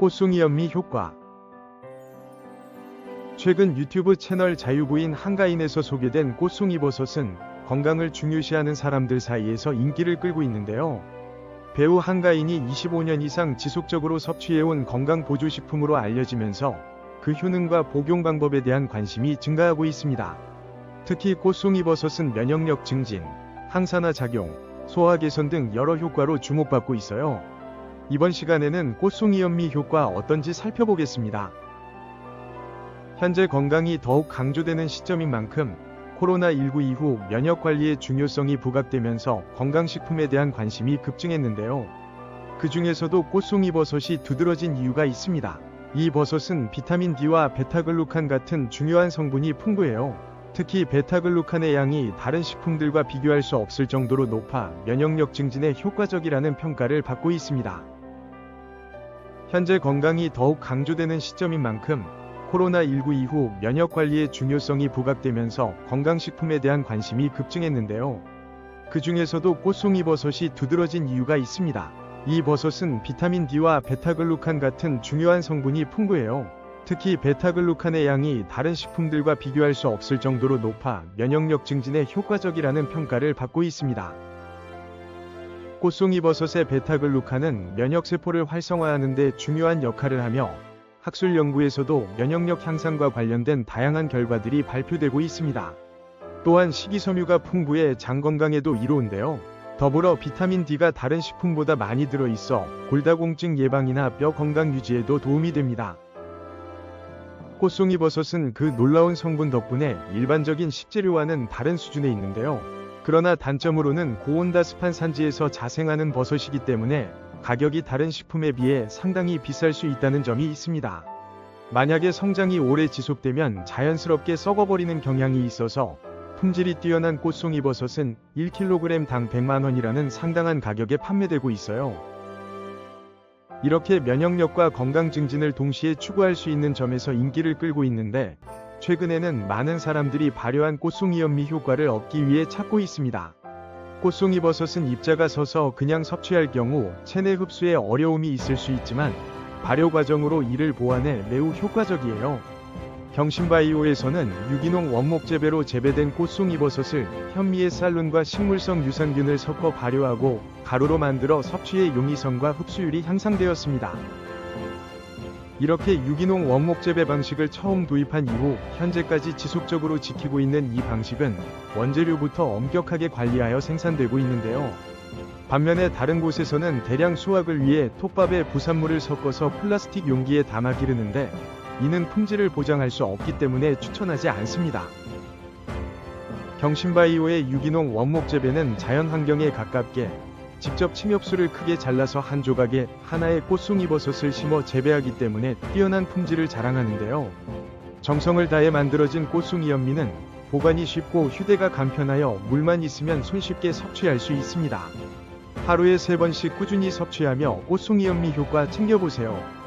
꽃송이 연미 효과 최근 유튜브 채널 자유부인 한가인에서 소개된 꽃송이 버섯은 건강을 중요시하는 사람들 사이에서 인기를 끌고 있는데요. 배우 한가인이 25년 이상 지속적으로 섭취해온 건강 보조식품으로 알려지면서 그 효능과 복용 방법에 대한 관심이 증가하고 있습니다. 특히 꽃송이 버섯은 면역력 증진, 항산화 작용, 소화 개선 등 여러 효과로 주목받고 있어요. 이번 시간에는 꽃송이 연미 효과 어떤지 살펴보겠습니다. 현재 건강이 더욱 강조되는 시점인 만큼 코로나19 이후 면역 관리의 중요성이 부각되면서 건강식품에 대한 관심이 급증했는데요. 그 중에서도 꽃송이 버섯이 두드러진 이유가 있습니다. 이 버섯은 비타민 D와 베타글루칸 같은 중요한 성분이 풍부해요. 특히 베타글루칸의 양이 다른 식품들과 비교할 수 없을 정도로 높아 면역력 증진에 효과적이라는 평가를 받고 있습니다. 현재 건강이 더욱 강조되는 시점인 만큼 코로나19 이후 면역 관리의 중요성이 부각되면서 건강식품에 대한 관심이 급증했는데요. 그 중에서도 꽃송이 버섯이 두드러진 이유가 있습니다. 이 버섯은 비타민 D와 베타글루칸 같은 중요한 성분이 풍부해요. 특히 베타글루칸의 양이 다른 식품들과 비교할 수 없을 정도로 높아 면역력 증진에 효과적이라는 평가를 받고 있습니다. 꽃송이 버섯의 베타글루칸은 면역세포를 활성화하는 데 중요한 역할을 하며 학술 연구에서도 면역력 향상과 관련된 다양한 결과들이 발표되고 있습니다. 또한 식이섬유가 풍부해 장 건강에도 이로운데요. 더불어 비타민 D가 다른 식품보다 많이 들어있어 골다공증 예방이나 뼈 건강 유지에도 도움이 됩니다. 꽃송이 버섯은 그 놀라운 성분 덕분에 일반적인 식재료와는 다른 수준에 있는데요. 그러나 단점으로는 고온다습한 산지에서 자생하는 버섯이기 때문에 가격이 다른 식품에 비해 상당히 비쌀 수 있다는 점이 있습니다. 만약에 성장이 오래 지속되면 자연스럽게 썩어버리는 경향이 있어서 품질이 뛰어난 꽃송이 버섯은 1kg당 100만원이라는 상당한 가격에 판매되고 있어요. 이렇게 면역력과 건강 증진을 동시에 추구할 수 있는 점에서 인기를 끌고 있는데 최근에는 많은 사람들이 발효한 꽃송이 연미 효과를 얻기 위해 찾고 있습니다. 꽃송이 버섯은 입자가 서서 그냥 섭취할 경우 체내 흡수에 어려움이 있을 수 있지만 발효 과정으로 이를 보완해 매우 효과적이에요. 경신바이오에서는 유기농 원목 재배로 재배된 꽃송이 버섯을 현미의 쌀룬과 식물성 유산균을 섞어 발효하고 가루로 만들어 섭취의 용이성과 흡수율이 향상되었습니다. 이렇게 유기농 원목 재배 방식을 처음 도입한 이후 현재까지 지속적으로 지키고 있는 이 방식은 원재료부터 엄격하게 관리하여 생산되고 있는데요. 반면에 다른 곳에서는 대량 수확을 위해 톱밥에 부산물을 섞어서 플라스틱 용기에 담아 기르는데 이는 품질을 보장할 수 없기 때문에 추천하지 않습니다. 경신바이오의 유기농 원목 재배는 자연 환경에 가깝게 직접 침엽수를 크게 잘라서 한 조각에 하나의 꽃송이 버섯을 심어 재배하기 때문에 뛰어난 품질을 자랑하는데요. 정성을 다해 만들어진 꽃송이 연미는 보관이 쉽고 휴대가 간편하여 물만 있으면 손쉽게 섭취할 수 있습니다. 하루에 3번씩 꾸준히 섭취하며 꽃송이 연미 효과 챙겨보세요.